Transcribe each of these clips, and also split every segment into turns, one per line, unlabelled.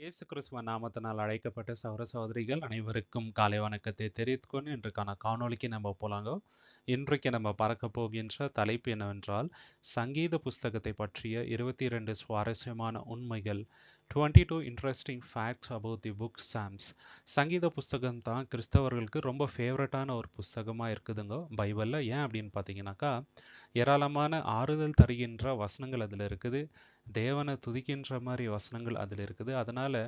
இயேசு கிறிஸ்துவ நாமத்தினால் அழைக்கப்பட்ட சௌர சோதரிகள் அனைவருக்கும் காலை வணக்கத்தை தெரிவித்துக்கொண்டு இன்றைக்கான காணொளிக்கு நம்ம போலாங்க. இன்றைக்கு நம்ம பார்க்க போகின்ற தலைப்பு என்னவென்றால் சங்கீத புஸ்தகத்தை பற்றிய இருபத்தி இரண்டு சுவாரஸ்யமான உண்மைகள் twenty two interesting facts about the book Psalms சங்கீத புஸ்தகம் தான் கிறிஸ்தவர்களுக்கு ரொம்ப ஃபேவரட்டான ஒரு புஸ்தகமாக இருக்குதுங்க. பைபிளில் ஏன் அப்படின்னு பார்த்தீங்கன்னாக்கா ஏராளமான ஆறுதல் தருகின்ற வசனங்கள் அதில் இருக்குது. தேவனை துதிக்கின்ற மாதிரி வசனங்கள் அதில் இருக்குது. அதனால்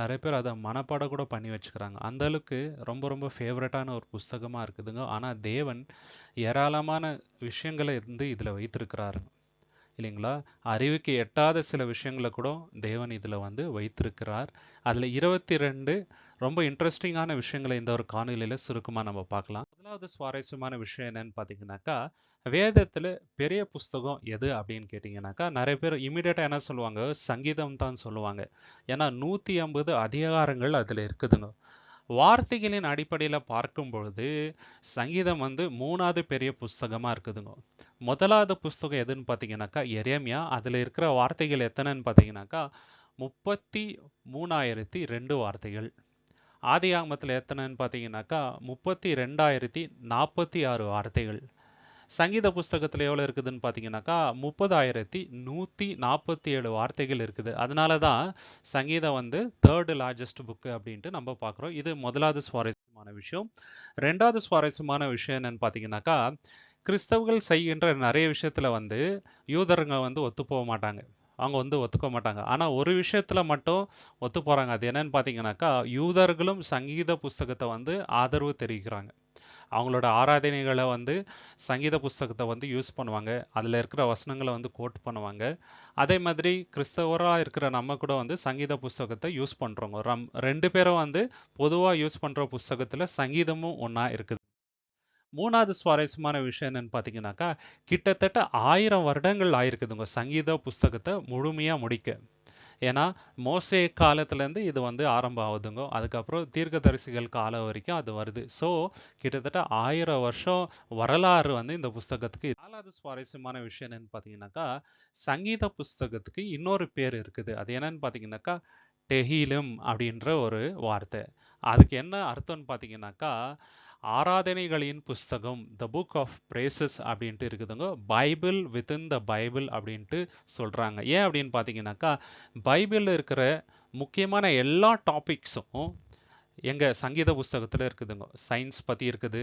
நிறைய பேர் அதை மனப்பாட கூட பண்ணி வச்சுக்கிறாங்க. அந்த அளவுக்கு ரொம்ப ரொம்ப ஃபேவரட்டான ஒரு புஸ்தகமாக இருக்குதுங்க. ஆனால் தேவன் ஏராளமான விஷயங்களை இருந்து இதில் வைத்திருக்கிறாருங்க இல்லைங்களா? அறிவுக்கு எட்டாத சில விஷயங்களை கூட தேவன் இதில் வந்து வைத்திருக்கிறார். அதில் இருபத்தி ரெண்டு ரொம்ப இன்ட்ரெஸ்டிங்கான விஷயங்களை இந்த ஒரு காணொலியில் சுருக்கமாக நம்ம பார்க்கலாம். முதலாவது சுவாரஸ்யமான விஷயம் என்னன்னு பார்த்தீங்கன்னாக்கா வேதத்தில் பெரிய புஸ்தகம் எது அப்படின்னு கேட்டிங்கனாக்கா நிறைய பேர் இமீடியட்டாக என்ன சொல்லுவாங்க? சங்கீதம் தான் சொல்லுவாங்க. ஏன்னா நூற்றி ஐம்பது அதிகாரங்கள் அதில் இருக்குதுங்க. வார்த்தைகளின் அடிப்படையில் பார்க்கும் பொழுது சங்கீதம் வந்து மூணாவது பெரிய புஸ்தகமாக இருக்குதுங்க. முதலாவது புஸ்தகம் எதுன்னு பார்த்தீங்கன்னாக்கா எரேமியா. அதில் இருக்கிற வார்த்தைகள் எத்தனைன்னு பார்த்தீங்கன்னாக்கா முப்பத்தி மூணாயிரத்தி ரெண்டு வார்த்தைகள். ஆதி ஆகமத்தில் எத்தனைன்னு பார்த்தீங்கன்னாக்கா முப்பத்தி ரெண்டாயிரத்தி நாற்பத்தி ஆறு வார்த்தைகள். சங்கீத புஸ்தகத்தில் எவ்வளோ இருக்குதுன்னு பார்த்தீங்கன்னாக்கா முப்பதாயிரத்தி நூற்றி நாற்பத்தி ஏழு வார்த்தைகள் இருக்குது. அதனால தான் சங்கீதம் வந்து தேர்டு லார்ஜஸ்ட் புக்கு அப்படின்ட்டு நம்ம பார்க்குறோம் இது முதலாவது சுவாரஸ்யமான விஷயம். ரெண்டாவது சுவாரஸ்யமான விஷயம் என்னன்னு பார்த்தீங்கன்னாக்கா கிறிஸ்தவர்கள் செய்கின்ற நிறைய விஷயத்துல வந்து யூதருங்க வந்து ஒத்து போக மாட்டாங்க. அவங்க வந்து ஒத்துக்க மாட்டாங்க. ஆனால் ஒரு விஷயத்தில் மட்டும் ஒத்து போகிறாங்க அது என்னன்னு பார்த்தீங்கன்னாக்கா யூதர்களும் சங்கீத புஸ்தகத்தை வந்து ஆதரவு தெரிவிக்கிறாங்க. அவங்களோட ஆராதனைகளை வந்து சங்கீத புஸ்தகத்தை வந்து யூஸ் பண்ணுவாங்க. அதில் இருக்கிற வசனங்களை வந்து கோட் பண்ணுவாங்க. அதே மாதிரி கிறிஸ்தவராக இருக்கிற நம்ம கூட வந்து சங்கீத புஸ்தகத்தை யூஸ் பண்ணுறோங்க ரம் ரெண்டு பேரும் வந்து பொதுவாக யூஸ் பண்ணுற புஸ்தகத்தில் சங்கீதமும் ஒன்றா இருக்குது. மூணாவது சுவாரஸ்யமான விஷயம் என்னன்னு பார்த்தீங்கன்னாக்கா கிட்டத்தட்ட ஆயிரம் வருடங்கள் ஆயிருக்குதுங்க சங்கீத புஸ்தகத்தை முழுமையாக முடிக்க. ஏன்னா மோசே காலத்துலேருந்து இது வந்து ஆரம்பம் ஆகுதுங்க அதுக்கப்புறம் தீர்க்கதரிசிகள் காலம் வரைக்கும் அது வருது. ஸோ கிட்டத்தட்ட ஆயிரம் வருஷம் வரலாறு வந்து இந்த புஸ்தகத்துக்கு நாலாவது சுவாரஸ்யமான விஷயம் என்னன்னு பார்த்தீங்கன்னாக்கா சங்கீத புஸ்தகத்துக்கு இன்னொரு பேர் இருக்குது. அது என்னன்னு பார்த்தீங்கன்னாக்கா டெஹீலும் அப்படின்ற ஒரு வார்த்தை. அதுக்கு என்ன அர்த்தம்னு பார்த்தீங்கன்னாக்கா ஆராதனைகளின் புஸ்தகம் த புக் ஆஃப் பிரேசஸ் அப்படின்ட்டு இருக்குதுங்க. பைபிள் வித்தின் த பைபிள் அப்படின்ட்டு சொல்கிறாங்க ஏன் அப்படின்னு பார்த்தீங்கன்னாக்கா பைபிளில் இருக்கிற முக்கியமான எல்லா டாபிக்ஸும் எங்கள் சங்கீத புஸ்தகத்தில் இருக்குதுங்க. சயின்ஸ் பற்றி இருக்குது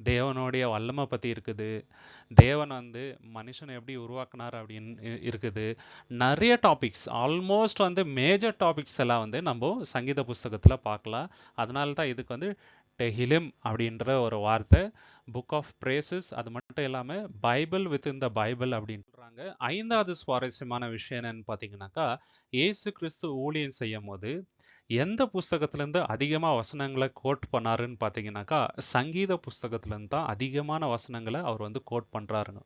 தேவனுடைய வல்லமை பற்றி இருக்குது தேவன் வந்து மனுஷனை எப்படி உருவாக்குனார் அப்படின்னு இருக்குது. நிறைய டாபிக்ஸ் ஆல்மோஸ்ட் வந்து மேஜர் டாபிக்ஸ் எல்லாம் வந்து நம்ம சங்கீத புஸ்தகத்தில் பார்க்கலாம். அதனால தான் இதுக்கு வந்து டெஹிலிம் அப்படின்ற ஒரு வார்த்தை. புக் ஆஃப் பிரேசஸ் அது மட்டும் இல்லாமல் Bible with in the Bible அப்படின்னு சொல்கிறாங்க ஐந்தாவது சுவாரஸ்யமான விஷயம் என்னன்னு பார்த்தீங்கன்னாக்கா ஏசு கிறிஸ்து ஊழியம் செய்யும் போது எந்த புஸ்தகத்திலேருந்து அதிகமாக வசனங்களை கோட் பண்ணாருன்னு பார்த்தீங்கன்னாக்கா சங்கீத புஸ்தகத்துலேருந்து தான் அதிகமான வசனங்களை அவர் வந்து கோட் பண்ணுறாருங்க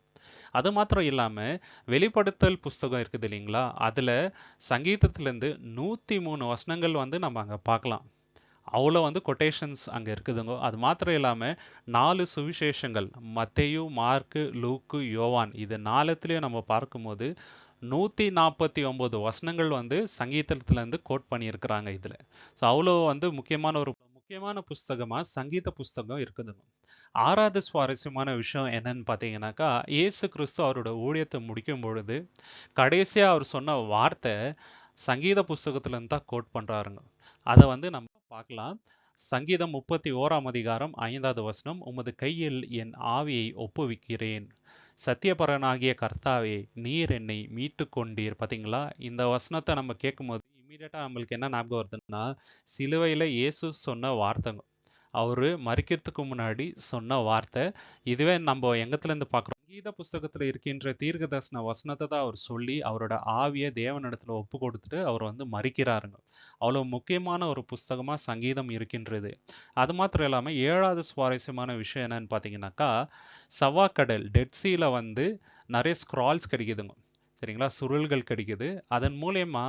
அது மாத்திரம் இல்லாமல் வெளிப்படுத்தல் புஸ்தகம் இருக்குது இல்லைங்களா? அதில் சங்கீதத்துலேருந்து நூற்றி மூணு வசனங்கள் வந்து நம்ம அங்கே பார்க்கலாம். அவ்வளோ வந்து கொட்டேஷன்ஸ் அங்கே இருக்குதுங்க. அது மாத்திரம் இல்லாமல் நாலு சுவிசேஷங்கள் மத்தையு மார்க்கு லூக்கு யோவான் இது நாலத்துலேயும் நம்ம பார்க்கும்போது நூற்றி நாற்பத்தி ஒம்பது வசனங்கள் வந்து சங்கீதத்துலேருந்து கோட் பண்ணியிருக்கிறாங்க இதில். ஸோ அவ்வளோ வந்து முக்கியமான ஒரு முக்கியமான புஸ்தகமாக சங்கீத புஸ்தகம் இருக்குதுங்க ஆறாவது சுவாரஸ்யமான விஷயம் என்னன்னு பார்த்தீங்கன்னாக்கா இயேசு கிறிஸ்து அவரோட ஊழியத்தை முடிக்கும் பொழுது கடைசியாக அவர் சொன்ன வார்த்தை சங்கீத புஸ்தகத்துலேருந்து தான் கோட் பண்ணுறாருங்க அதை வந்து நம்ம பார்க்கலாம். சங்கீதம் முப்பத்தி ஓராம் அதிகாரம் ஐந்தாவது வசனம் உமது கையில் என் ஆவியை ஒப்புவிக்கிறேன். சத்தியபரனாகிய கர்த்தாவே நீர் என்னை மீட்டு கொண்டீர் பார்த்தீங்களா? இந்த வசனத்தை நம்ம கேட்கும்போது இமீடியட்டாக நம்மளுக்கு என்ன ஞாபகம் வருதுன்னா சிலுவையில் இயேசு சொன்ன வார்த்தைங்க. அவரு மறிக்கிறதுக்கு முன்னாடி சொன்ன வார்த்தை. இதுவே நம்ம எங்கத்துலேருந்து பார்க்குறோம்? கீத புஸ்தகத்தில் இருக்கின்ற தீர்க்கதர்சன வசனத்தை தான் அவர் சொல்லி அவரோட ஆவியை தேவனிடத்தில் ஒப்பு கொடுத்துட்டு அவர் வந்து மறிக்கிறாருங்க. அவ்வளோ முக்கியமான ஒரு புஸ்தகமாக சங்கீதம் இருக்கின்றது. அது மாத்திரம் இல்லாமல் ஏழாவது சுவாரஸ்யமான விஷயம் என்னன்னு பார்த்தீங்கன்னாக்கா சவாக்கடல் டெட்ஸியில் வந்து நிறைய ஸ்க்ரால்ஸ் கிடைக்குதுங்க. சரிங்களா? சுருள்கள் கிடைக்குது. அதன் மூலயமா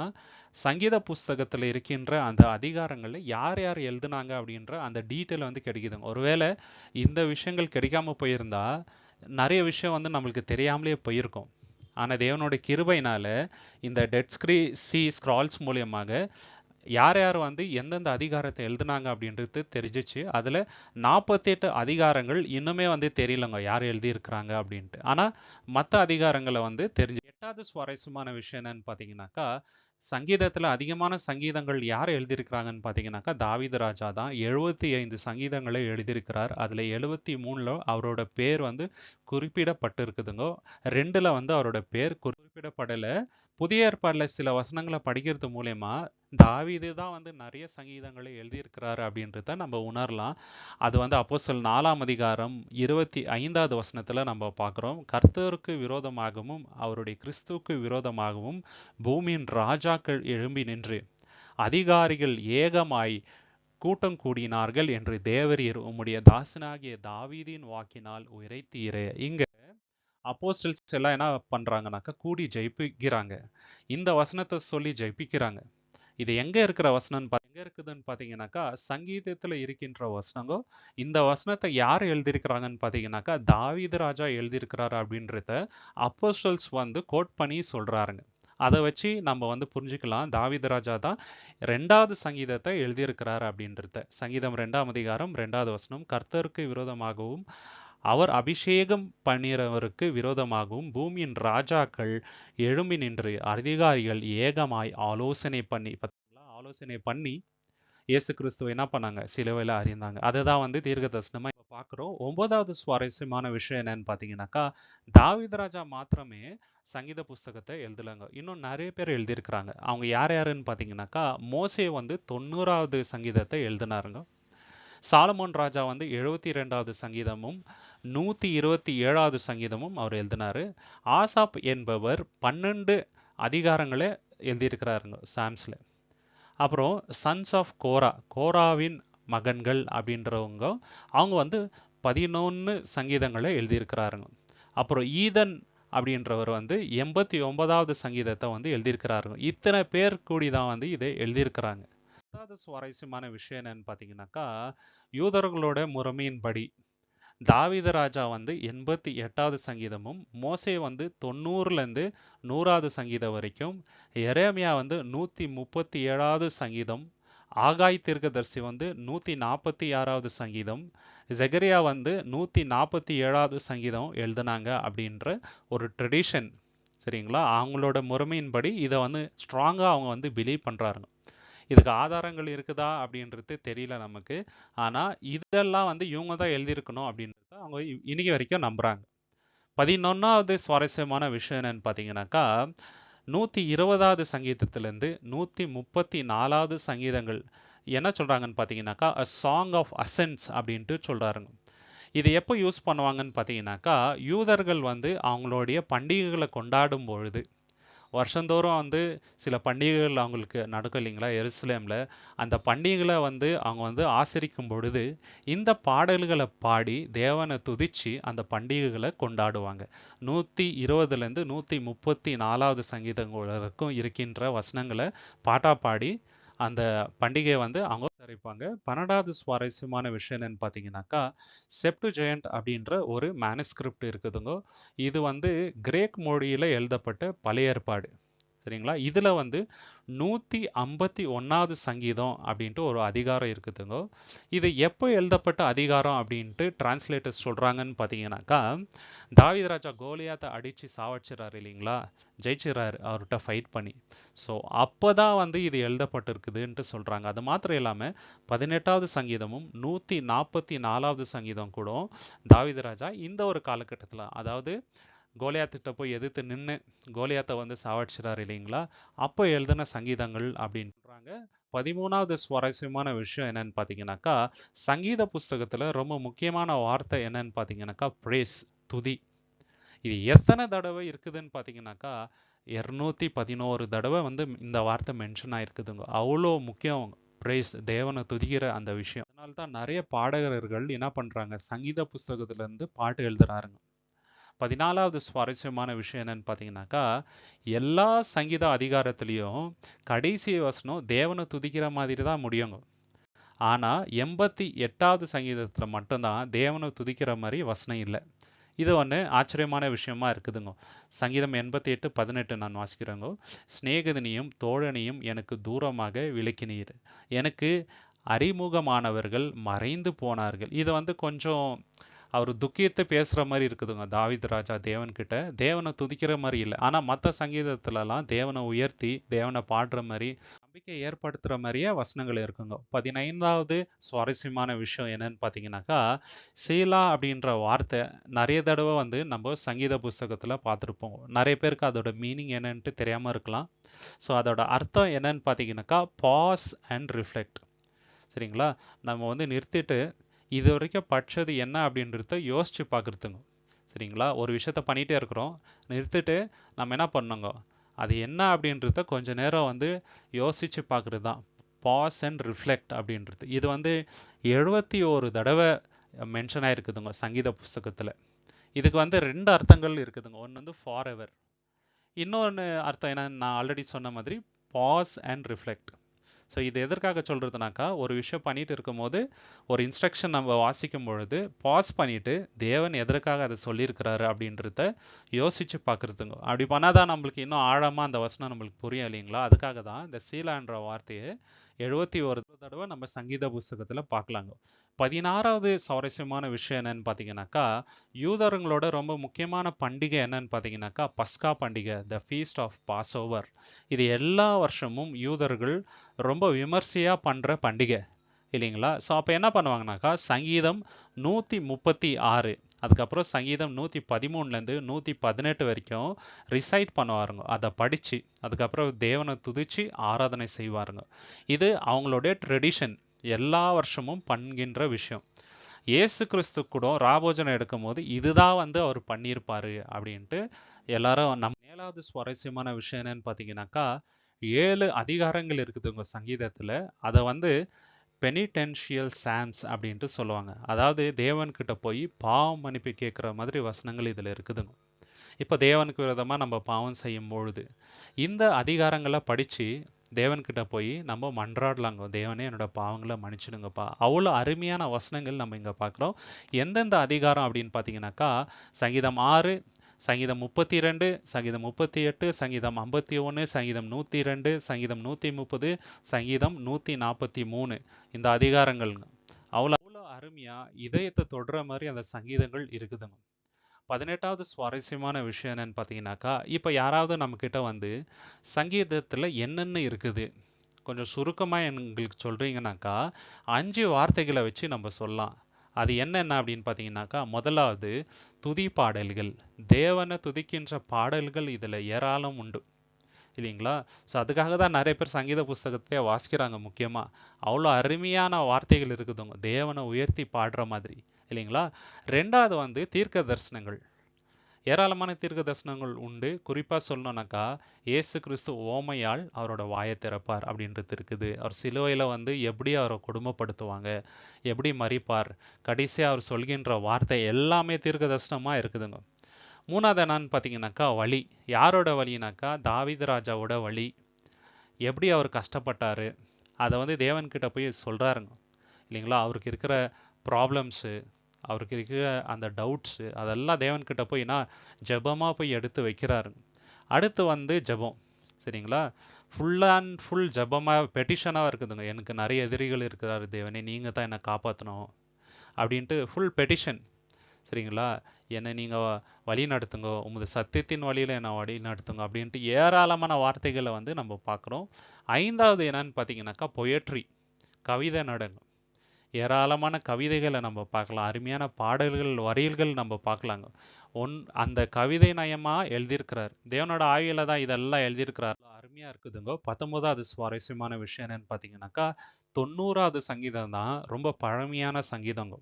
சங்கீத புஸ்தகத்தில் இருக்கின்ற அந்த அதிகாரங்களில் யார் யார் எழுதுனாங்க அப்படின்ற அந்த டீட்டெயில் வந்து கிடைக்குதுங்க. ஒருவேளை இந்த விஷயங்கள் கிடைக்காம போயிருந்தா நிறைய விஷயம் வந்து நம்மளுக்கு தெரியாமலே போயிருக்கும். ஆனால் தேவனோட கிருபையினால இந்த டெட் ஸ்க்ரீ சி ஸ்க்ரால்ஸ் மூலியமாக யார் யார் வந்து எந்தெந்த அதிகாரத்தை எழுதுனாங்க அப்படின்றது தெரிஞ்சிச்சு. அதில் நாற்பத்தெட்டு அதிகாரங்கள் இன்னுமே வந்து தெரியலங்க யார் எழுதியிருக்கிறாங்க அப்படின்ட்டு. ஆனால் மற்ற அதிகாரங்களை வந்து தெரிஞ்சு எட்டாவது சுவாரஸ்யமான விஷயம் என்னன்னு பார்த்தீங்கன்னாக்கா சங்கீதத்தில் அதிகமான சங்கீதங்கள் யார் எழுதியிருக்கிறாங்கன்னு பார்த்தீங்கன்னாக்கா தாவித ராஜா தான். எழுபத்தி ஐந்து சங்கீதங்களை எழுதியிருக்கிறார். அதில் எழுபத்தி மூணில் அவரோட பேர் வந்து குறிப்பிடப்பட்டிருக்குதுங்க. ரெண்டில் வந்து அவரோட பேர் குறிப்பிடப்படலை. புதிய ஏற்பாடில் சில வசனங்களை படிக்கிறது மூலயமா தாவீது தான் வந்து நிறைய சங்கீதங்களை எழுதியிருக்கிறாரு அப்படின்றத நம்ம உணரலாம். அது வந்து அப்போஸ்தலர் நாலாம் அதிகாரம் இருபத்தி ஐந்தாவது வசனத்துல நம்ம பார்க்குறோம். கர்த்தருக்கு விரோதமாகவும் அவருடைய கிறிஸ்துவுக்கு விரோதமாகவும் பூமியின் ராஜாக்கள் எழும்பி நின்று அதிகாரிகள் ஏகமாய் கூட்டம் கூடினார்கள் என்று தேவரீர் உம்முடைய தாசனாகிய தாவீதின் வாக்கினால் உரைத்தீரே. இங்க அப்போஸ்டல்ஸ் எல்லாம் என்ன பண்ணுறாங்கனாக்கா கூடி ஜெயிப்பிக்கிறாங்க. இந்த வசனத்தை சொல்லி ஜெயிப்பிக்கிறாங்க. இது எங்கே இருக்கிற வசனம் எங்கே இருக்குதுன்னு பார்த்தீங்கன்னாக்கா சங்கீதத்தில் இருக்கின்ற வசனங்கோ இந்த வசனத்தை யார் எழுதியிருக்கிறாங்கன்னு பார்த்தீங்கன்னாக்கா தாவீது ராஜா எழுதியிருக்கிறாரு அப்படின்றத அப்போஸ்டல்ஸ் வந்து கோட் பண்ணி சொல்றாருங்க. அதை வச்சு நம்ம வந்து புரிஞ்சுக்கலாம். தாவித ராஜா தான் ரெண்டாவது சங்கீதத்தை எழுதியிருக்கிறாரு அப்படின்றத. சங்கீதம் ரெண்டாம் அதிகாரம் ரெண்டாவது வசனம் கர்த்தருக்கு விரோதமாகவும் அவர் அபிஷேகம் பண்ணிறவருக்கு விரோதமாகவும் பூமியின் ராஜாக்கள் எழும்பி நின்று அதிகாரிகள் ஏகமாய் ஆலோசனை பண்ணி பார்த்தீங்களா ஆலோசனை பண்ணி இயேசு கிறிஸ்துவ என்ன பண்ணாங்க? சிலுவையில் அறிந்தாங்க அதை தான் வந்து தீர்க்க தரிசனமாக இப்போ பார்க்குறோம் ஒன்பதாவது சுவாரஸ்யமான விஷயம் என்னன்னு பார்த்தீங்கன்னாக்கா தாவித ராஜா மாத்திரமே சங்கீத புஸ்தகத்தை எழுதலைங்க. இன்னும் நிறைய பேர் எழுதியிருக்கிறாங்க. அவங்க யார் யாருன்னு பார்த்தீங்கன்னாக்கா மோசே வந்து தொண்ணூறாவது சங்கீதத்தை எழுதினாருங்க. சாலமோன் ராஜா வந்து எழுபத்தி ரெண்டாவது சங்கீதமும் நூற்றி இருபத்தி ஏழாவது சங்கீதமும் அவர் எழுதினாரு. ஆசாப் என்பவர் பன்னெண்டு அதிகாரங்களை எழுதியிருக்கிறாருங்க சாம்ஸில் அப்புறம் சன்ஸ் ஆஃப் கோரா கோராவின் மகன்கள் அப்படின்றவங்க அவங்க வந்து பதினொன்று சங்கீதங்களை எழுதியிருக்கிறாருங்க. அப்புறம் ஈதன் அப்படின்றவர் வந்து எண்பத்தி ஒன்பதாவது சங்கீதத்தை வந்து எழுதியிருக்கிறாருங்க. இத்தனை பேர் கூடி தான் வந்து இதை எழுதியிருக்கிறாங்க. பத்தாவது சுவாரஸ்யமான விஷயம் என்னன்னு பார்த்தீங்கன்னாக்கா யூதர்களோட முறைமையின்படி தாவித ராஜா வந்து எண்பத்தி எட்டாவது சங்கீதமும் மோசே வந்து தொண்ணூறுலேருந்து நூறாவது சங்கீதம் வரைக்கும் எரேமியா வந்து நூற்றி முப்பத்தி ஏழாவது சங்கீதம் ஆகாய் தீர்க்கதர்சி வந்து நூற்றி நாற்பத்தி ஆறாவது சங்கீதம் ஜெகரியா வந்து நூற்றி நாற்பத்தி ஏழாவது சங்கீதம் எழுதுனாங்க அப்படின்ற ஒரு ட்ரெடிஷன் சரிங்களா? அவங்களோட முறைமையின்படி இதை வந்து ஸ்ட்ராங்காக அவங்க வந்து பிலீவ் பண்ணுறாருங்க இதுக்கு ஆதாரங்கள் இருக்குதா அப்படின்றது தெரியல நமக்கு. ஆனால் இதெல்லாம் வந்து இவங்க தான் எழுதியிருக்கணும் அப்படின்றத அவங்க இன்னைக்கு வரைக்கும் நம்புகிறாங்க பதினொன்றாவது சுவாரஸ்யமான விஷயம் என்னன்னு பார்த்தீங்கன்னாக்கா நூற்றி இருபதாவது சங்கீதத்திலேருந்து நூற்றி முப்பத்தி நாலாவது சங்கீதங்கள் என்ன சொல்கிறாங்கன்னு பார்த்தீங்கன்னாக்கா அ சாங் ஆஃப் அசன்ஸ் அப்படின்ட்டு சொல்கிறாருங்க இது எப்போ யூஸ் பண்ணுவாங்கன்னு பார்த்தீங்கன்னாக்கா யூதர்கள் வந்து அவங்களுடைய பண்டிகைகளை கொண்டாடும் பொழுது வருஷந்தோறும் வந்து சில பண்டிகைகள் அவங்களுக்கு நடக்கும் இல்லைங்களா? எருசலேமில். அந்த பண்டிகைகளை வந்து அவங்க வந்து ஆசிரிக்கும் பொழுது இந்த பாடல்களை பாடி தேவனை துதிச்சு அந்த பண்டிகைகளை கொண்டாடுவாங்க. நூற்றி இருபதுலேருந்து நூற்றி முப்பத்தி நாலாவது சங்கீதங்களுக்கும் இருக்கின்ற வசனங்களை பாட்டா பாடி அந்த பண்டிகையை வந்து அவங்க விசாரிப்பாங்க. பன்னெண்டாவது சுவாரஸ்யமான விஷயம் என்னன்னு பார்த்தீங்கன்னாக்கா செப்டு ஜெயண்ட் அப்படின்ற ஒரு மேனுஸ்கிரிப்ட் இருக்குதுங்க. இது வந்து கிரேக் மொழியில் எழுதப்பட்ட பழைய ஏற்பாடு. சரிங்களா? இதில் வந்து நூற்றி ஐம்பத்தி ஒன்றாவது சங்கீதம் அப்படின்ட்டு ஒரு அதிகாரம் இருக்குதுங்க. இது எப்போ எழுதப்பட்ட அதிகாரம் அப்படின்ட்டு டிரான்ஸ்லேட்டர்ஸ் சொல்கிறாங்கன்னு பார்த்தீங்கன்னாக்கா தாவிதராஜா கோலியாத்தை அடித்து சாவடிச்சிடறாரு இல்லைங்களா? ஜெயிச்சிடறாரு அவர்கிட்ட ஃபைட் பண்ணி. ஸோ அப்போ தான் வந்து இது எழுதப்பட்டிருக்குதுன்ட்டு சொல்கிறாங்க அது மாத்திரம் இல்லாமல் பதினெட்டாவது சங்கீதமும் நூற்றி நாற்பத்தி நாலாவது சங்கீதம் கூட தாவிதராஜா இந்த ஒரு காலகட்டத்தில் அதாவது கோலியாத்துக்கிட்ட போய் எதிர்த்து நின்று கோலியாத்தை வந்து சாவடிச்சிடாரு இல்லைங்களா? அப்போ எழுதின சங்கீதங்கள் அப்படின்னு சொல்கிறாங்க பதிமூணாவது சுவாரஸ்யமான விஷயம் என்னன்னு பார்த்தீங்கன்னாக்கா சங்கீத புஸ்தகத்தில் ரொம்ப முக்கியமான வார்த்தை என்னன்னு பார்த்தீங்கன்னாக்கா பிரேஸ் துதி. இது எத்தனை தடவை இருக்குதுன்னு பார்த்தீங்கன்னாக்கா இரநூத்தி பதினோரு தடவை வந்து இந்த வார்த்தை மென்ஷன் ஆயிருக்குதுங்க. அவ்வளோ முக்கியம். பிரைஸ் தேவனை துதிக்கிற அந்த விஷயம். அதனால தான் நிறைய பாடகர்கள் என்ன பண்ணுறாங்க சங்கீத புஸ்தகத்துலேருந்து பாட்டு எழுதுறாருங்க. பதினாலாவது சுவாரஸ்யமான விஷயம் என்னன்னு பார்த்தீங்கன்னாக்கா எல்லா சங்கீத அதிகாரத்துலேயும் கடைசி வசனம் தேவனை துதிக்கிற மாதிரி தான் முடியுங்க. ஆனால் எண்பத்தி எட்டாவது சங்கீதத்தில் மட்டும்தான் தேவனை துதிக்கிற மாதிரி வசனம் இல்லை. இது ஒன்று ஆச்சரியமான விஷயமா இருக்குதுங்க. சங்கீதம் எண்பத்தி எட்டு பதினெட்டு நான் வாசிக்கிறேங்க. சிநேகிதனையும் தோழனையும் எனக்கு தூரமாக விளக்கினீர் எனக்கு அறிமுகமானவர்கள் மறைந்து போனார்கள். இது வந்து கொஞ்சம் அவர் துக்கியத்தை பேசுகிற மாதிரி இருக்குதுங்க. தாவித் ராஜா தேவன்கிட்ட. தேவனை துதிக்கிற மாதிரி இல்லை. ஆனால் மற்ற சங்கீதத்துலலாம் தேவனை உயர்த்தி தேவனை பாடுற மாதிரி நம்பிக்கை ஏற்படுத்துகிற மாதிரியே வசனங்கள் இருக்குங்க. பதினைந்தாவது சுவாரஸ்யமான விஷயம் என்னன்னு பார்த்தீங்கன்னாக்கா சீலா அப்படின்ற வார்த்தை நிறைய தடவை வந்து நம்ம சங்கீத புஸ்தகத்தில் பார்த்துருப்போம் நிறைய பேருக்கு அதோட மீனிங் என்னன்ட்டு தெரியாமல் இருக்கலாம். ஸோ அதோட அர்த்தம் என்னன்னு பார்த்தீங்கன்னாக்கா பாஸ் அண்ட் ரிஃப்ளெக்ட் சரிங்களா? நம்ம வந்து நிறுத்திட்டு இது வரைக்கும் படிச்சது என்ன அப்படின்றத யோசிச்சு பார்க்குறதுங்க. சரிங்களா? ஒரு விஷயத்த பண்ணிகிட்டே இருக்கிறோம். நிறுத்திட்டு நம்ம என்ன பண்ணுங்க அது என்ன அப்படின்றத கொஞ்ச நேரம் வந்து யோசிச்சு பார்க்குறது தான். பாஸ் அண்ட் ரிஃப்ளெக்ட் அப்படின்றது. இது வந்து எழுபத்தி ஒரு தடவை மென்ஷன் ஆகிருக்குதுங்க சங்கீத புஸ்தகத்தில். இதுக்கு வந்து ரெண்டு அர்த்தங்கள் இருக்குதுங்க. ஒன்று வந்து ஃபார் எவர் இன்னொன்று அர்த்தம் என்ன நான் ஆல்ரெடி சொன்ன மாதிரி பாஸ் அண்ட் ரிஃப்ளெக்ட் ஸோ இது எதற்காக சொல்கிறதுனாக்கா ஒரு விஷயம் பண்ணிட்டு இருக்கும்போது ஒரு இன்ஸ்ட்ரக்ஷன் நம்ம வாசிக்கும் பொழுது பாஸ் பண்ணிட்டு தேவன் எதற்காக அதை சொல்லியிருக்கிறாரு அப்படின்றத யோசிச்சு பார்க்குறதுங்க. அப்படி பண்ணாதான் நம்மளுக்கு இன்னும் ஆழமாக அந்த வசனம் நம்மளுக்கு புரியும் இல்லைங்களா? அதுக்காக தான் இந்த சீலான்ற வார்த்தையை எழுபத்தி ஒரு தடவை நம்ம சங்கீத புஸ்தகத்தில் பார்க்கலாங்க. பதினாறாவது சுவாரஸ்யமான விஷயம் என்னன்னு பார்த்தீங்கன்னாக்கா யூதருங்களோட ரொம்ப முக்கியமான பண்டிகை என்னன்னு பார்த்தீங்கன்னாக்கா பஸ்கா பண்டிகை the feast of Passover இது எல்லா வருஷமும் யூதர்கள் ரொம்ப விமர்சையாக பண்ணுற பண்டிகை இல்லைங்களா? ஸோ அப்போ என்ன பண்ணுவாங்கனாக்கா சங்கீதம் நூற்றி முப்பத்தி ஆறு அதுக்கப்புறம் சங்கீதம் நூற்றி பதிமூணுலேருந்து நூற்றி பதினெட்டு வரைக்கும் ரிசைட் பண்ணுவாருங்க. அதை படித்து அதுக்கப்புறம் தேவனை துதிச்சு ஆராதனை செய்வாருங்க. இது அவங்களுடைய ட்ரெடிஷன் எல்லா வருஷமும் பண்ணுகின்ற விஷயம். இயேசு கிறிஸ்து கூட ராபோஜனம் எடுக்கும் போது இதுதான் வந்து அவர் பண்ணியிருப்பாரு அப்படின்ட்டு எல்லாரும் நம் ஏழாவது சுவாரஸ்யமான விஷயம் என்னன்னு பார்த்தீங்கன்னாக்கா ஏழு அதிகாரங்கள் இருக்குது உங்க சங்கீதத்துல. அதை வந்து பெனிடென்ஷியல் சாம்ஸ் அப்படின்ட்டு சொல்லுவாங்க. அதாவது தேவன்கிட்ட போய் பாவம் மன்னிப்பு கேட்குற மாதிரி வசனங்கள் இதில் இருக்குதுங்க. இப்போ தேவனுக்கு விரோதமாக நம்ம பாவம் செய்யும் பொழுது இந்த அதிகாரங்களை படித்து தேவன்கிட்ட போய் நம்ம மன்றாடலாங்க. தேவனே என்னோட பாவங்களை மன்னிச்சிடுங்கப்பா. அவ்வளோ அருமையான வசனங்கள் நம்ம இங்கே பார்க்குறோம். எந்தெந்த அதிகாரம் அப்படின்னு பார்த்தீங்கன்னாக்கா சங்கீதம் ஆறு சங்கீதம் முப்பத்தி ரெண்டு சங்கீதம் முப்பத்தி எட்டு சங்கீதம் ஐம்பத்தி ஒன்று சங்கீதம் நூற்றி ரெண்டு சங்கீதம் நூற்றி முப்பது சங்கீதம் நூற்றி நாற்பத்தி மூணு இந்த அதிகாரங்கள் அவ்வளோ அவ்வளோ அருமையாக இதயத்தை தொடுற மாதிரி அந்த சங்கீதங்கள் இருக்குதுங்க பதினெட்டாவது சுவாரஸ்யமான விஷயம் என்னன்னு பார்த்தீங்கன்னாக்கா இப்போ யாராவது நம்மக்கிட்ட வந்து சங்கீதத்தில் என்னென்ன இருக்குது? கொஞ்சம் சுருக்கமாக எங்களுக்கு சொல்கிறீங்கனாக்கா அஞ்சு வார்த்தைகளை வச்சு நம்ம சொல்லலாம். அது என்னென்ன அப்படின்னு பார்த்தீங்கன்னாக்கா முதலாவது துதி பாடல்கள். தேவனை துதிக்கின்ற பாடல்கள் இதில் ஏராளம் உண்டு. இல்லைங்களா? ஸோ அதுக்காக தான் நிறைய பேர் சங்கீத புஸ்தகத்தையே வாசிக்கிறாங்க முக்கியமாக அவ்வளோ அருமையான வார்த்தைகள் இருக்குதுங்க. தேவனை உயர்த்தி பாடுற மாதிரி. இல்லைங்களா? ரெண்டாவது வந்து தீர்க்க தரிசனங்கள். ஏராளமான தீர்க்க தரிசனங்கள் உண்டு. குறிப்பாக சொல்லணும்னாக்கா இயேசு கிறிஸ்து ஓமையால் அவரோட வாயை திறப்பார் அப்படின்றது இருக்குது. அவர் சிலுவையில் வந்து எப்படி அவரை கொடுமைப்படுத்துவாங்க எப்படி மறிப்பார் கடைசியாக அவர் சொல்கின்ற வார்த்தை எல்லாமே தீர்க்க தரிசனமாக இருக்குதுங்க. மூணாவது என்னன்னு பார்த்தீங்கன்னாக்கா வழி. யாரோட வழினாக்கா தாவித ராஜாவோட வழி. எப்படி அவர் கஷ்டப்பட்டார் அதை வந்து தேவன்கிட்ட போய் சொல்கிறாருங்க இல்லைங்களா? அவருக்கு இருக்கிற ப்ராப்ளம்ஸு அவருக்கு இருக்கிற அந்த டவுட்ஸு அதெல்லாம் தேவன்கிட்ட போய் நான் ஜெபமாக போய் எடுத்து வைக்கிறாரு. அடுத்து வந்து ஜெபம். சரிங்களா? ஃபுல் அண்ட் ஃபுல் ஜெபமாக பெட்டிஷனாக இருக்குதுங்க. எனக்கு நிறைய எதிரிகள் இருக்கிறாரு தேவனே நீங்கள் தான் என்னை காப்பாற்றணும் அப்படின்ட்டு ஃபுல் பெட்டிஷன் சரிங்களா? என்னை நீங்கள் வழி நடத்துங்க உமது சத்தியத்தின் வழியில் என்னை வழி நடத்துங்க அப்படின்ட்டு ஏராளமான வார்த்தைகளை வந்து நம்ம பார்க்குறோம். ஐந்தாவது என்னன்னு பார்த்தீங்கன்னாக்கா பொயட்ரி கவிதை நடங்கும் ஏராளமான கவிதைகளை நம்ம பார்க்கலாம். அருமையான பாடல்கள் வரியல்கள் நம்ம பார்க்கலாங்க. ஒன் அந்த கவிதை நயமாக எழுதியிருக்கிறார். தேவனோட ஆய்வில் தான் இதெல்லாம் எழுதியிருக்கிறார். அருமையாக இருக்குதுங்க. பத்தொன்பதாவது சுவாரஸ்யமான விஷயம் என்னன்னு பார்த்தீங்கன்னாக்கா தொண்ணூறாவது சங்கீதம் தான் ரொம்ப பழமையான சங்கீதங்க.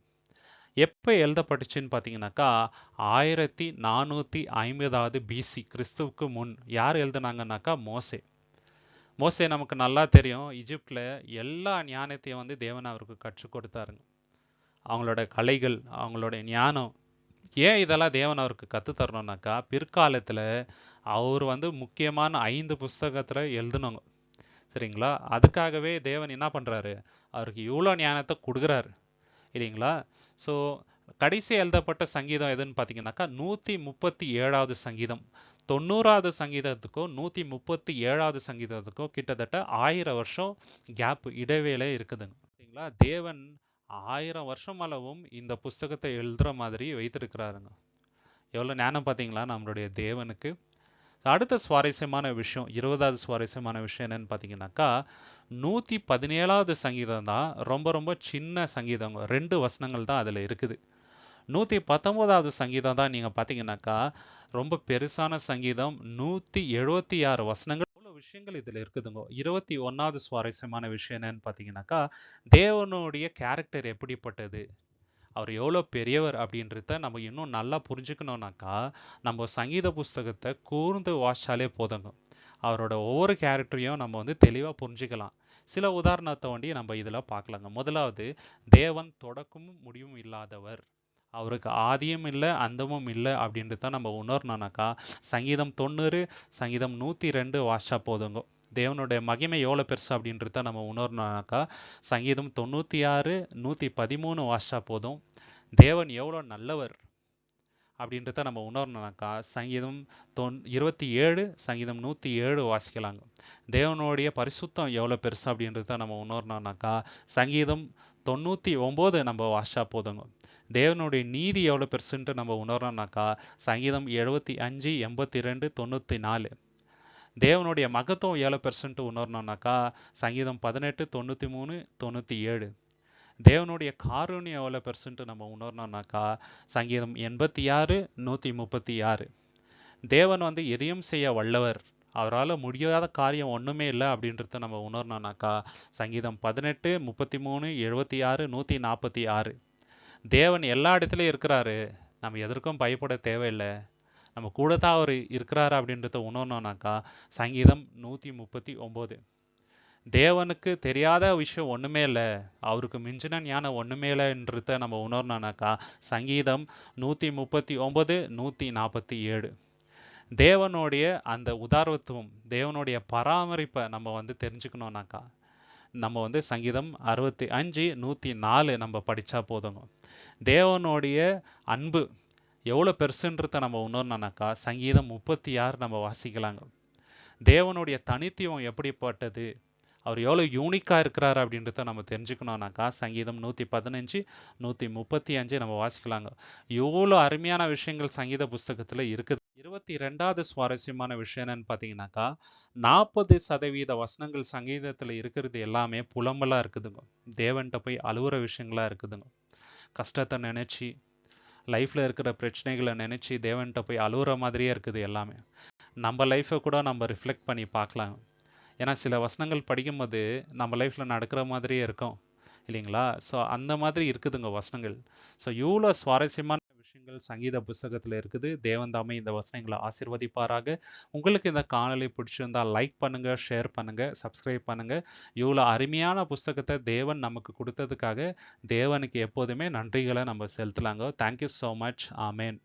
எப்போ எழுதப்பட்டுச்சுன்னு பார்த்தீங்கன்னாக்கா ஆயிரத்தி நானூற்றி ஐம்பதாவது பிசி கிறிஸ்துவுக்கு முன். யார் எழுதுனாங்கன்னாக்கா மோசே. மோசே நமக்கு நல்லா தெரியும். இஜிப்டில் எல்லா ஞானத்தையும் வந்து தேவன் அவருக்கு கற்றுக் கொடுத்தாருங்க. அவங்களோட கலைகள் அவங்களோட ஞானம். ஏன் இதெல்லாம் தேவன் அவருக்கு கற்று தரணும்னாக்கா பிற்காலத்தில் அவர் வந்து முக்கியமான ஐந்து புஸ்தகத்தில் எழுதுனவங்க. சரிங்களா? அதுக்காகவே தேவன் என்ன பண்ணுறாரு அவருக்கு இவ்வளோ ஞானத்தை கொடுக்குறாரு. இல்லைங்களா? ஸோ கடைசி எழுதப்பட்ட சங்கீதம் எதுன்னு பார்த்தீங்கன்னாக்கா நூற்றி முப்பத்தி ஏழாவது சங்கீதம். தொண்ணூறாவது சங்கீதத்துக்கும் நூற்றி முப்பத்தி ஏழாவது சங்கீதத்துக்கும் கிட்டத்தட்ட ஆயிரம் வருஷம் கேப் இடைவேளை இருக்குதுங்க பார்த்தீங்களா? தேவன் ஆயிரம் வருஷம் அளவும் இந்த புஸ்தகத்தை எழுதுகிற மாதிரி வைத்திருக்கிறாருங்க. எவ்வளோ ஞானம் பார்த்தீங்களா? நம்மளுடைய தேவனுக்கு. அடுத்த சுவாரஸ்யமான விஷயம் இருபதாவது சுவாரஸ்யமான விஷயம் என்னன்னு பார்த்தீங்கன்னாக்கா நூற்றி பதினேழாவது சங்கீதம் தான் ரொம்ப ரொம்ப சின்ன சங்கீதம் ரெண்டு வசனங்கள் தான் அதில் இருக்குது. நூற்றி பத்தொம்போதாவது சங்கீதம் தான் நீங்கள் பார்த்தீங்கன்னாக்கா ரொம்ப பெருசான சங்கீதம். நூற்றி எழுபத்தி ஆறு வசனங்கள். உள்ள விஷயங்கள் இதில் இருக்குதுங்க. இருபத்தி ஒன்றாவது சுவாரஸ்யமான விஷயம் என்னன்னு பார்த்தீங்கன்னாக்கா தேவனுடைய கேரக்டர் எப்படிப்பட்டது? அவர் எவ்வளோ பெரியவர் அப்படின்றத நம்ம இன்னும் நல்லா புரிஞ்சுக்கணும்னாக்கா நம்ம சங்கீத புஸ்தகத்தை கூர்ந்து வாசிச்சாலே போதுங்க. அவரோட ஒவ்வொரு கேரக்டரையும் நம்ம வந்து தெளிவாக புரிஞ்சுக்கலாம். சில உதாரணத்தை வண்டி நம்ம இதில் பார்க்கலாங்க முதலாவது தேவன் தொடக்கமும் முடிவும் இல்லாதவர். அவருக்கு ஆதியும் இல்லை அந்தமும் இல்லை அப்படின்றத நம்ம உணரணும்னாக்கா சங்கீதம் தொண்ணூறு சங்கீதம் நூற்றி ரெண்டு வாஷா போதுங்க. தேவனுடைய மகிமை எவ்வளோ பெருசு அப்படின்றத நம்ம உணரணும்னாக்கா சங்கீதம் தொண்ணூற்றி ஆறு நூற்றி பதிமூணு வாஷா போதும். தேவன் எவ்வளோ நல்லவர் அப்படின்றத நம்ம உணரணும்னாக்கா சங்கீதம் தொன் இருபத்தி ஏழு சங்கீதம் நூற்றி ஏழு வாசிக்கலாங்க. தேவனுடைய பரிசுத்தம் எவ்வளோ பெருசு அப்படின்றத நம்ம உணரணும்னாக்கா சங்கீதம் தொண்ணூற்றி ஒம்பது நம்ம வாஷா போதுங்க. தேவனுடைய நீதி எவ்வளோ பெருசுன்ட்டு நம்ம உணர்றோம்னாக்கா சங்கீதம் எழுபத்தி அஞ்சு எண்பத்தி ரெண்டு தொண்ணூற்றி நாலு தேவனுடைய மகத்துவம் எவ்வளோ பெர்சன்ட் உணரணும்னாக்கா சங்கீதம் பதினெட்டு தொண்ணூற்றி மூணு தொண்ணூற்றி ஏழு தேவனுடைய காரூணியம் எவ்வளோ பெர்சன்ட் நம்ம உணரணும்னாக்கா சங்கீதம் எண்பத்தி ஆறு நூற்றி முப்பத்தி ஆறு தேவன் வந்து எதையும் செய்ய வல்லவர். அவரால் முடியாத காரியம் ஒன்றுமே இல்லை அப்படின்றத நம்ம உணரணும்னாக்கா சங்கீதம் பதினெட்டு முப்பத்தி மூணு எழுபத்தி ஆறு நூற்றி நாற்பத்தி ஆறு தேவன் எல்லா இடத்துலையும் இருக்கிறாரு. நம்ம எதற்கும் பயப்பட தேவையில்லை. நம்ம கூட தான் அவர் இருக்கிறாரு அப்படின்றத உணரணும்னாக்கா சங்கீதம் நூற்றி முப்பத்தி ஒம்பது. தேவனுக்கு தெரியாத விஷயம் ஒன்றுமே இல்லை. அவருக்கு மிஞ்சின ஞானம் ஒன்றுமே இல்லைன்றத நம்ம உணரணும்னாக்கா சங்கீதம் நூற்றி முப்பத்தி ஒம்பது நூற்றி நாற்பத்தி ஏழு. தேவனுடைய அந்த உதாரத்துவம் தேவனுடைய பராமரிப்பை நம்ம வந்து தெரிஞ்சுக்கணும்னாக்கா நம்ம வந்து சங்கீதம் அறுபத்தி அஞ்சு நூற்றி நாலு நம்ம படித்தா போதுங்க. தேவனுடைய அன்பு எவ்வளோ பெருசுன்றத நம்ம உணரணும்னாக்கா சங்கீதம் முப்பத்தி ஆறு நம்ம வாசிக்கலாங்க. தேவனுடைய தனித்துவம் எப்படிப்பட்டது? அவர் எவ்வளோ யூனிக்காக இருக்கிறார் அப்படின்றத நம்ம தெரிஞ்சுக்கணும்னாக்கா சங்கீதம் நூற்றி பதினஞ்சு நூற்றி முப்பத்தி அஞ்சு நம்ம வாசிக்கலாங்க. எவ்வளோ அருமையான விஷயங்கள் சங்கீத புஸ்தகத்தில் இருக்குது. இருபத்தி ரெண்டாவது சுவாரஸ்யமான விஷயம் என்னன்னு பார்த்தீங்கன்னாக்கா நாற்பது சதவீத வசனங்கள் சங்கீதத்தில் இருக்கிறது எல்லாமே புலம்பலாக இருக்குதுங்க. தேவன்கிட்ட போய் அழுகுற விஷயங்களாக இருக்குதுங்க. கஷ்டத்தை நினச்சி லைஃப்பில் இருக்கிற பிரச்சனைகளை நினச்சி தேவன்கிட்ட போய் அழுகுற மாதிரியே இருக்குது எல்லாமே. நம்ம லைஃப்பை கூட நம்ம ரிஃப்ளெக்ட் பண்ணி பார்க்கலாம். ஏன்னா சில வசனங்கள் படிக்கும்போது நம்ம லைஃப்பில் நடக்கிற மாதிரியே இருக்கும். இல்லைங்களா? ஸோ அந்த மாதிரி இருக்குதுங்க வசனங்கள். ஸோ இவ்வளோ சுவாரஸ்யமான விஷயங்கள் சங்கீத புஸ்தகத்தில் இருக்குது. தேவன் தாமே இந்த வசனங்களை ஆசிர்வதிப்பாராக. உங்களுக்கு இந்த காணொலி பிடிச்சிருந்தா லைக் பண்ணுங்கள் ஷேர் பண்ணுங்கள் சப்ஸ்கிரைப் பண்ணுங்கள் இவ்வளோ அருமையான புஸ்தகத்தை தேவன் நமக்கு கொடுத்ததுக்காக தேவனுக்கு எப்போதுமே நன்றிகளை நம்ம செலுத்தலாங்க. தேங்க்யூ ஸோ மச் ஆமேன்